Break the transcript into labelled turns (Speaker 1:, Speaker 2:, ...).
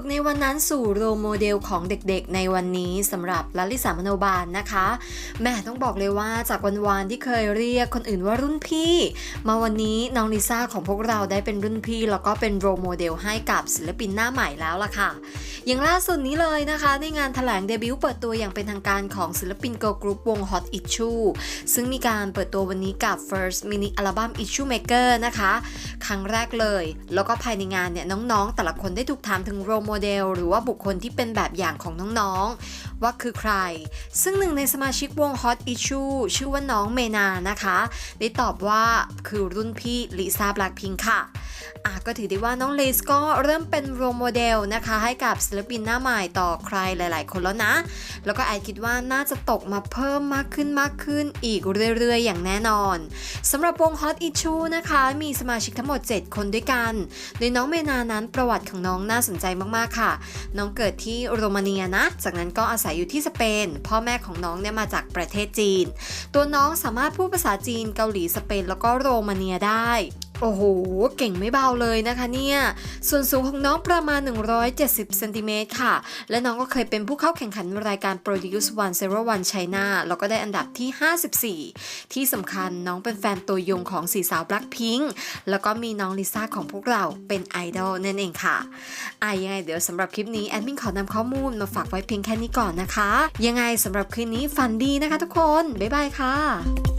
Speaker 1: ฝึกในวันนั้นสู่โรโมเดลของเด็กๆ ในวันนี้สำหรับลลิสามโนบาลนะคะแม่ต้องบอกเลยว่าจากวันๆที่เคยเรียกคนอื่นว่ารุ่นพี่ มาวันนี้น้องลิซ่าของพวกเราได้เป็นรุ่นพี่ แล้วก็เป็นโรโมเดลให้กับศิลปินหน้าใหม่แล้วล่ะค่ะ อย่างล่าสุดนี้เลยนะคะ ในงานแถลงเดบิวต์เปิดตัวอย่างเป็นทางการของศิลปินเกิร์ลกรุ๊ปวง Hot Issue ซึ่งมีการเปิดตัววันนี้กับ First Mini Album Issue Maker นะคะ ครั้งแรกเลย แล้วก็ภายในงานเนี่ยน้องๆ แต่ละคนได้ถูกถามถึงโรโมเดลหรือว่าบุคคลที่เป็นแบบอย่างของน้องๆ ว่าคือใคร ซึ่งหนึ่งในสมาชิกวง Hot Issue ชื่อว่าน้องเมนานะคะ ได้ตอบว่าคือรุ่นพี่ลิซ่าแบล็คพิงค่ะ อะก็ถือได้ว่าน้องเลสก็เริ่มเป็นโรโมเดลนะคะ ให้กับศิลปินหน้าใหม่ต่อใครหลาย ๆ คนแล้วนะ แล้วก็แอดคิดว่าน่าจะตกมาเพิ่มมากขึ้นมากขึ้นอีกเรื่อย ๆ อย่างแน่นอนสำหรับวง Hot i s s u นะคะ มีสมาชิกทั้งหมด 7 คนด้วยกัน โดยน้องเมนานั้นประวัติของน้องน่าสนใจมาก ๆ ค่ะ น้องเกิดที่โรมาเนียนะ จากนั้นก็อาศัยอยู่ที่สเปน พ่อแม่ของน้องเนี่ยมาจากประเทศจีน ตัวน้องสามารถพูดภาษาจีนเกาหลีสเปนแล้วก็โรมาเนียได้ โอ้โห เก่งไม่เบาเลยนะคะเนี่ย ส่วนสูงของน้องประมาณ 170เซนติเมตรค่ะ และน้องก็เคยเป็นผู้เข้าแข่งขันรายการ Produce One Zero One China แล้วก็ได้อันดับที่ 54 ที่สำคัญน้องเป็นแฟนตัวยงของสีสาว Blackpink แล้วก็มีน้องลิซ่าของพวกเราเป็นไอดอลนั่นเองค่ะอะยังไงเดี๋ยวสำหรับคลิปนี้ แอดมินขอนำข้อมูลมาฝากไว้เพียงแค่นี้ก่อนนะคะ ยังไงสำหรับคืนนี้ฝันดีนะคะทุกคน บ๊ายบายค่ะ